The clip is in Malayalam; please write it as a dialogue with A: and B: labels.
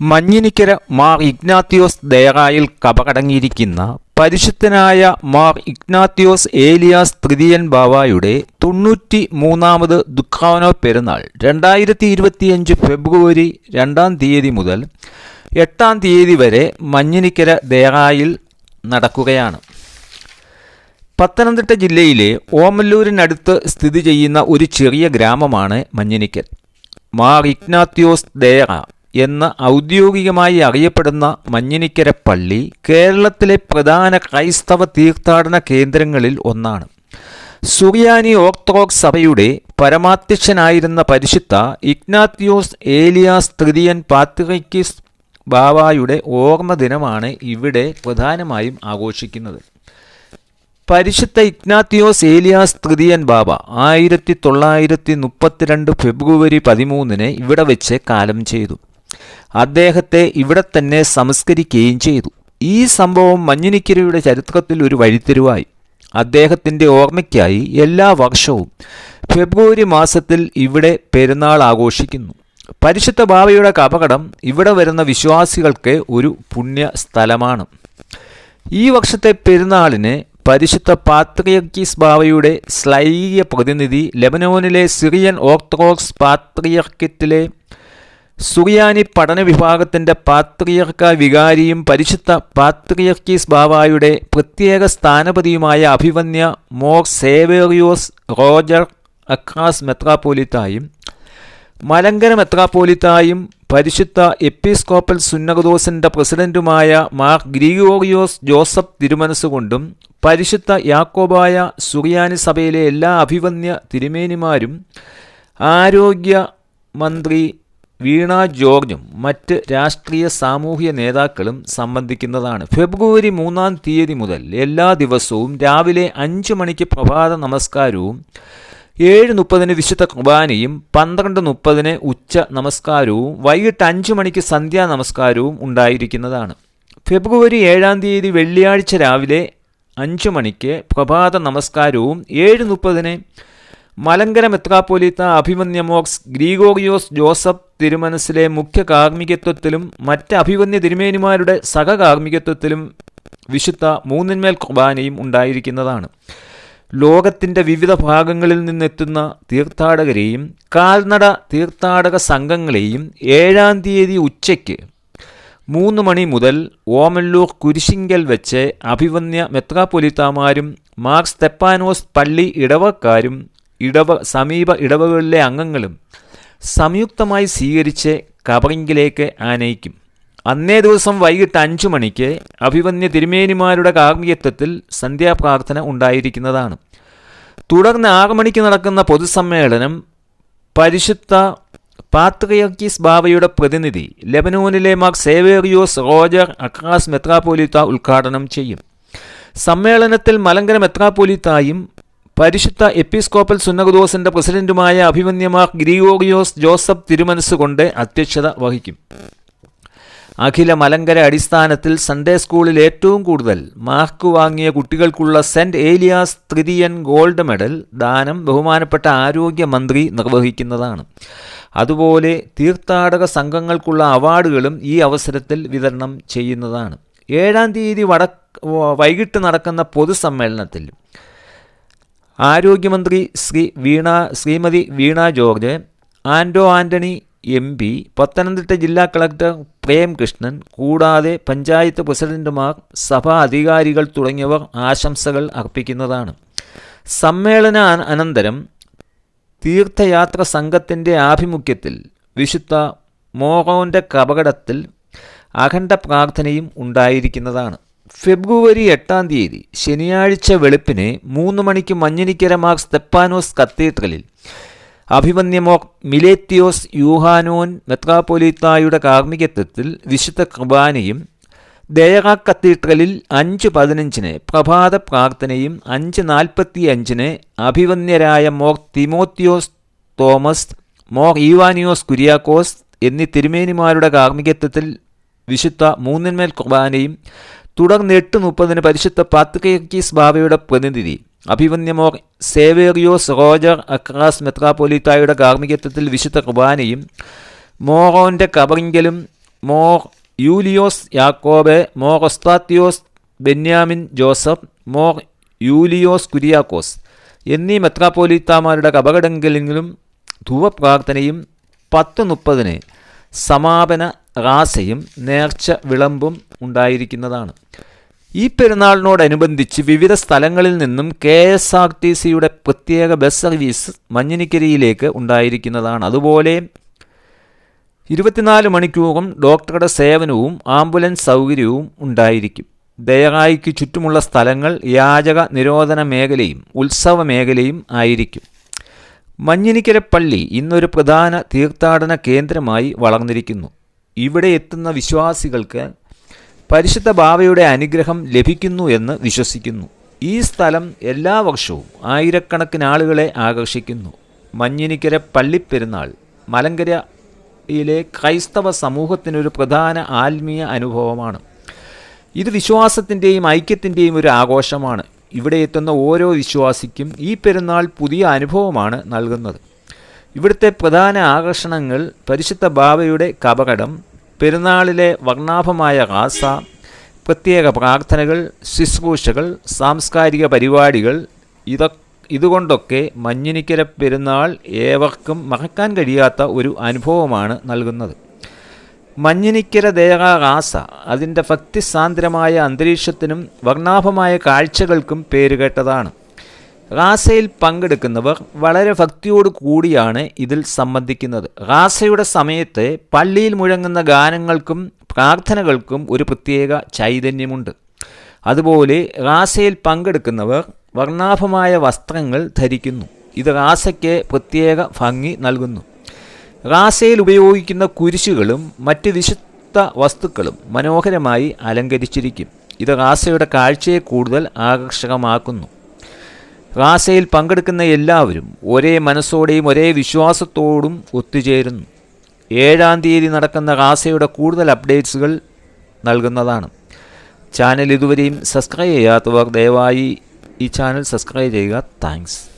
A: മഞ്ഞിനിക്കര മാർ ഇഗ്നാത്തിയോസ് ദേറായിൽ കപകടങ്ങിയിരിക്കുന്ന പരിശുദ്ധനായ മാർ ഇഗ്നാത്തിയോസ് ഏലിയാസ് തൃതീയൻ ബാവായുടെ തൊണ്ണൂറ്റി മൂന്നാമത് ദുഃഖാവനോ പെരുന്നാൾ രണ്ടായിരത്തി ഇരുപത്തിയഞ്ച് ഫെബ്രുവരി രണ്ടാം തീയതി മുതൽ എട്ടാം തീയതി വരെ മഞ്ഞിനിക്കര ദേറായിൽ നടക്കുകയാണ്. പത്തനംതിട്ട ജില്ലയിലെ ഓമല്ലൂരിനടുത്ത് സ്ഥിതി ചെയ്യുന്ന ഒരു ചെറിയ ഗ്രാമമാണ് മഞ്ഞിനിക്കൽ. മാർ ഇഗ്നാത്യോസ് ദേറ എന്ന ഔദ്യോഗികമായി അറിയപ്പെടുന്ന മഞ്ഞിനിക്കര പള്ളി കേരളത്തിലെ പ്രധാന ക്രൈസ്തവ തീർത്ഥാടന കേന്ദ്രങ്ങളിൽ ഒന്നാണ്. സുറിയാനി ഓർത്തഡോക്സ് സഭയുടെ പരമാധ്യക്ഷനായിരുന്ന പരിശുദ്ധ ഇഗ്നാത്യോസ് ഏലിയാസ് തൃതീയൻ പാത്രിക്കിസ് ബാവായുടെ ഓർമ്മ ദിനമാണ് ഇവിടെ പ്രധാനമായും ആഘോഷിക്കുന്നത്. പരിശുദ്ധ ഇഗ്നാത്തിയോസ് ഏലിയാസ് തൃതീയൻ ബാബ ആയിരത്തി തൊള്ളായിരത്തി മുപ്പത്തിരണ്ട് ഫെബ്രുവരി പതിമൂന്നിന് ഇവിടെ വെച്ച് കാലം ചെയ്തു. അദ്ദേഹത്തെ ഇവിടെ തന്നെ സംസ്കരിക്കുകയും ചെയ്തു. ഈ സംഭവം മഞ്ഞിനിക്കരയുടെ ചരിത്രത്തിൽ ഒരു വഴിത്തിരിവായി. അദ്ദേഹത്തിന്റെ ഓർമ്മയ്ക്കായി എല്ലാ വർഷവും ഫെബ്രുവരി മാസത്തിൽ ഇവിടെ പെരുന്നാൾ ആഘോഷിക്കുന്നു. പരിശുദ്ധ ബാബയുടെ കപകടം ഇവിടെ വരുന്ന വിശ്വാസികൾക്ക് ഒരു പുണ്യ സ്ഥലമാണ് ഈ വർഷത്തെ പെരുന്നാളിന് പരിശുദ്ധ പാത്രിയർക്കീസ് ബാബയുടെ ശ്ലൈകിക പ്രതിനിധി ലെബനോനിലെ സിറിയൻ ഓർത്തഡോക്സ് പാത്രിയർക്കറ്റിലെ സുറിയാനി പഠന വിഭാഗത്തിന്റെ പാത്രിയർക്ക വികാരിയും പരിശുദ്ധ പാത്രിയർക്കീസ് ബാവായുടെ പ്രത്യേക സ്ഥാനപതിയുമായ അഭിവന്യ മോർ സേവേറിയോസ് റോജർ അക്രാസ് മെത്രാപ്പോലിത്തായും മലങ്കര മെത്രാപ്പോലിത്തായും പരിശുദ്ധ എപ്പിസ്കോപ്പൽ സുന്നകദോസിന്റെ പ്രസിഡന്റുമായ മാർ ഗ്രിഗോറിയോസ് ജോസഫ് തിരുമനസ്സുകൊണ്ടും പരിശുദ്ധ യാക്കോബായ സുറിയാനി സഭയിലെ എല്ലാ അഭിവന്യ തിരുമേനിമാരും ആരോഗ്യ മന്ത്രി വീണ ജോർജും മറ്റ് രാഷ്ട്രീയ സാമൂഹ്യ നേതാക്കളും സംബന്ധിക്കുന്നതാണ്. ഫെബ്രുവരി മൂന്നാം തീയതി മുതൽ എല്ലാ ദിവസവും രാവിലെ അഞ്ച് മണിക്ക് പ്രഭാത നമസ്കാരവും ഏഴ് മുപ്പതിന് വിശുദ്ധ കുർബാനയും പന്ത്രണ്ട് മുപ്പതിന് ഉച്ച നമസ്കാരവും വൈകിട്ട് അഞ്ച് മണിക്ക് സന്ധ്യാ നമസ്കാരവും ഉണ്ടായിരിക്കുന്നതാണ്. ഫെബ്രുവരി ഏഴാം തീയതി വെള്ളിയാഴ്ച രാവിലെ അഞ്ച് മണിക്ക് പ്രഭാത നമസ്കാരവും ഏഴ് മുപ്പതിന് മലങ്കര മെത്രാപ്പൊലീത്ത അഭിമന്യമോക്സ് ഗ്രീഗോറിയോസ് ജോസഫ് തിരുമനസിലെ മുഖ്യ കാർമ്മികത്വത്തിലും മറ്റ് അഭിമന്യ തിരുമേനിമാരുടെ സഹകാർമ്മികത്വത്തിലും വിശുദ്ധ മൂന്നിന്മേൽ കുർബാനയും ഉണ്ടായിരിക്കുന്നതാണ്. ലോകത്തിന്റെ വിവിധ ഭാഗങ്ങളിൽ നിന്നെത്തുന്ന തീർത്ഥാടകരെയും കാൽനട തീർത്ഥാടക സംഘങ്ങളെയും ഏഴാം തീയതി ഉച്ചയ്ക്ക് മൂന്ന് മണി മുതൽ ഓമല്ലൂർ കുരിശിങ്കൽ വെച്ച് അഭിവന്യ മെത്രാപ്പൊലിത്താമാരും മാർക്സ് തെപ്പാനോസ് പള്ളി ഇടവക്കാരും ഇടവ സമീപ ഇടവകളിലെ അംഗങ്ങളും സംയുക്തമായി സ്വീകരിച്ച് കബറിങ്കിലേക്ക് ആനയിക്കും. അന്നേ ദിവസം വൈകിട്ട് അഞ്ചു മണിക്ക് അഭിവന്യ തിരുമേനിമാരുടെ കാർമ്മികത്വത്തിൽ സന്ധ്യാപ്രാർത്ഥന ഉണ്ടായിരിക്കുന്നതാണ്. തുടർന്ന് ആറു മണിക്ക് നടക്കുന്ന പൊതുസമ്മേളനം പരിശുദ്ധ പാത്രിയർക്കീസ് ബാബയുടെ പ്രതിനിധി ലെബനോനിലെ മാർ സേവേറിയോസ് റോജർ അക്രാസ് മെത്രാപോലിത്ത ഉദ്ഘാടനം ചെയ്യും. സമ്മേളനത്തിൽ മലങ്കര മെത്രാപ്പോലിത്തായും പരിശുദ്ധ എപ്പിസ്കോപ്പൽ സുന്നകദോസിന്റെ പ്രസിഡന്റുമായ അഭിമന്യമാർ ഗ്രിഗോറിയോസ് ജോസഫ് തിരുമനസ്സുകൊണ്ട് അധ്യക്ഷത വഹിക്കും. അഖില മലങ്കര അടിസ്ഥാനത്തിൽ സൺഡേ സ്കൂളിൽ ഏറ്റവും കൂടുതൽ മാർക്ക് വാങ്ങിയ കുട്ടികൾക്കുള്ള സെന്റ് ഏലിയാസ് തൃതീയൻ ഗോൾഡ് മെഡൽ ദാനം ബഹുമാനപ്പെട്ട ആരോഗ്യമന്ത്രി നിർവഹിക്കുന്നതാണ്. അതുപോലെ തീർത്ഥാടക സംഘങ്ങൾക്കുള്ള അവാർഡുകളും ഈ അവസരത്തിൽ വിതരണം ചെയ്യുന്നതാണ്. ഏഴാം തീയതി വടക്ക് വൈകിട്ട് നടക്കുന്ന പൊതുസമ്മേളനത്തിൽ ആരോഗ്യമന്ത്രി Shri Veena Shrimati Veena George Anto Antony M P Pathanamthitta ജില്ലാ കളക്ടർ പ്രേംകൃഷ്ണൻ കൂടാതെ പഞ്ചായത്ത് പ്രസിഡന്റുമാർ സഭാ അധികാരികൾ തുടങ്ങിയവർ ആശംസകൾ അർപ്പിക്കുന്നതാണ്. സമ്മേളന അനന്തരം തീർത്ഥയാത്ര സംഘത്തിന്റെ ആഭിമുഖ്യത്തിൽ വിശുദ്ധ മോഹോന്റെ കപകടത്തിൽ അഖണ്ഡ പ്രാർത്ഥനയും ഉണ്ടായിരിക്കുന്നതാണ്. ഫെബ്രുവരി എട്ടാം തീയതി ശനിയാഴ്ച വെളുപ്പിന് മൂന്ന് മണിക്ക് മഞ്ഞിനിക്കര മാർ സ്തെപ്പാനോസ് കത്തീഡ്രലിൽ അഭിമന്യമോർ മിലേത്തിയോസ് യൂഹാനോൻ മെത്രാപ്പൊലീത്തായുടെ കാർമ്മികത്വത്തിൽ വിശുദ്ധ കുർബാനയും ദയറ കത്തീഡ്രലിൽ അഞ്ച് പതിനഞ്ചിന് പ്രഭാത പ്രാർത്ഥനയും അഞ്ച് നാൽപ്പത്തി അഞ്ചിന് അഭിവന്യരായ Mor Timotheos Thomas Mor Ivanios Kuriakose എന്നീ തിരുമേനിമാരുടെ കാർമ്മികത്വത്തിൽ വിശുദ്ധ മൂന്നിന്മേൽ കുർബാനയും തുടർന്ന് എട്ട് മുപ്പതിന് പരിശുദ്ധ പാത്രികീസ് ബാബയുടെ പ്രതിനിധി. അഭിവന്യമോർ സേവേറിയോസ് റോജർ അക്രാസ് മെത്രാപ്പൊലിത്തായുടെ കാർമ്മികത്വത്തിൽ വിശുദ്ധ കുർബാനയും മോറോന്റെ കബറിങ്കലും Mor Yulios Yacoub Mor Osthathios Benjamin Joseph Mor Yulios Kuriakose എന്നീ മെത്രാപ്പോലീത്താമാരുടെ കപകടങ്കലെങ്കിലും ധൂവപ്രാർത്ഥനയും പത്ത് മുപ്പതിന് സമാപന റാസയും നേർച്ച വിളമ്പും ഉണ്ടായിരിക്കുന്നതാണ്. ഈ പെരുന്നാളിനോടനുബന്ധിച്ച് വിവിധ സ്ഥലങ്ങളിൽ നിന്നും കെ എസ് ആർ ടി സിയുടെ പ്രത്യേക ബസ് സർവീസ് മഞ്ഞിനിക്കരിയിലേക്ക് ഉണ്ടായിരിക്കുന്നതാണ്. അതുപോലെ ഇരുപത്തിനാല് മണിക്കൂറും ഡോക്ടറുടെ സേവനവും ആംബുലൻസ് സൗകര്യവും ഉണ്ടായിരിക്കും. ദയറായിക്ക് ചുറ്റുമുള്ള സ്ഥലങ്ങൾ യാചക നിരോധന മേഖലയും ഉത്സവ മേഖലയും ആയിരിക്കും. മഞ്ഞിനിക്കര പള്ളി ഇന്നൊരു പ്രധാന തീർത്ഥാടന കേന്ദ്രമായി വളർന്നിരിക്കുന്നു. ഇവിടെ എത്തുന്ന വിശ്വാസികൾക്ക് പരിശുദ്ധ ബാവയുടെ അനുഗ്രഹം ലഭിക്കുന്നു എന്ന് വിശ്വസിക്കുന്നു. ഈ സ്ഥലം എല്ലാ വർഷവും ആയിരക്കണക്കിന് ആളുകളെ ആകർഷിക്കുന്നു. മഞ്ഞിനിക്കര പള്ളിപ്പെരുന്നാൾ മലങ്കരയിലെ ക്രൈസ്തവ സമൂഹത്തിനൊരു പ്രധാന ആത്മീയ അനുഭവമാണ്. ഇത് വിശ്വാസത്തിന്റെയും ഐക്യത്തിന്റെയും ഒരു ആഘോഷമാണ്. ഇവിടെ എത്തുന്ന ഓരോ വിശ്വാസിക്കും ഈ പെരുന്നാൾ പുതിയ അനുഭവമാണ് നൽകുന്നത്. ഇവിടുത്തെ പ്രധാന ആകർഷണങ്ങൾ പരിശുദ്ധ ബാബയുടെ കപകടം പെരുന്നാളിലെ വർണാഭമായ റാസ പ്രത്യേക പ്രാർത്ഥനകൾ ശുശ്രൂഷകൾ സാംസ്കാരിക പരിപാടികൾ ഇതൊക്കെ ഇതുകൊണ്ടൊക്കെ മഞ്ഞിനിക്കര പെരുന്നാൾ ഏവർക്കും മറക്കാൻ കഴിയാത്ത ഒരു അനുഭവമാണ് നൽകുന്നത്. മഞ്ഞിനിക്കര ദേഹ റാസ അതിന്റെ ഭക്തിസാന്ദ്രമായ അന്തരീക്ഷത്തിനും വർണാഭമായ കാഴ്ചകൾക്കും പേരുകേട്ടതാണ്. റാസയിൽ പങ്കെടുക്കുന്നവർ വളരെ ഭക്തിയോട് കൂടിയാണ് ഇതിൽ സംബന്ധിക്കുന്നത്. റാസയുടെ സമയത്ത് പള്ളിയിൽ മുഴങ്ങുന്ന ഗാനങ്ങൾക്കും പ്രാർത്ഥനകൾക്കും ഒരു പ്രത്യേക ചൈതന്യമുണ്ട്. അതുപോലെ റാസയിൽ പങ്കെടുക്കുന്നവർ വർണാഭമായ വസ്ത്രങ്ങൾ ധരിക്കുന്നു. ഇത് റാസയ്ക്ക് പ്രത്യേക ഭംഗി നൽകുന്നു. റാസയിൽ ഉപയോഗിക്കുന്ന കുരിശുകളും മറ്റ് വിശുദ്ധ വസ്തുക്കളും മനോഹരമായി അലങ്കരിച്ചിരിക്കും. ഇത് റാസയുടെ കാഴ്ചയെ കൂടുതൽ ആകർഷകമാക്കുന്നു. റാസയിൽ പങ്കെടുക്കുന്ന എല്ലാവരും ഒരേ മനസ്സോടെയും ഒരേ വിശ്വാസത്തോടും ഒത്തുചേരുന്നു. ഏഴാം തീയതി നടക്കുന്ന റാസയുടെ കൂടുതൽ അപ്ഡേറ്റ്സുകൾ നൽകുന്നതാണ്. ചാനൽ ഇതുവരെയും സബ്സ്ക്രൈബ് ചെയ്യാത്തവർ ദയവായി ഈ ചാനൽ സബ്സ്ക്രൈബ് ചെയ്യുക. താങ്ക്സ്.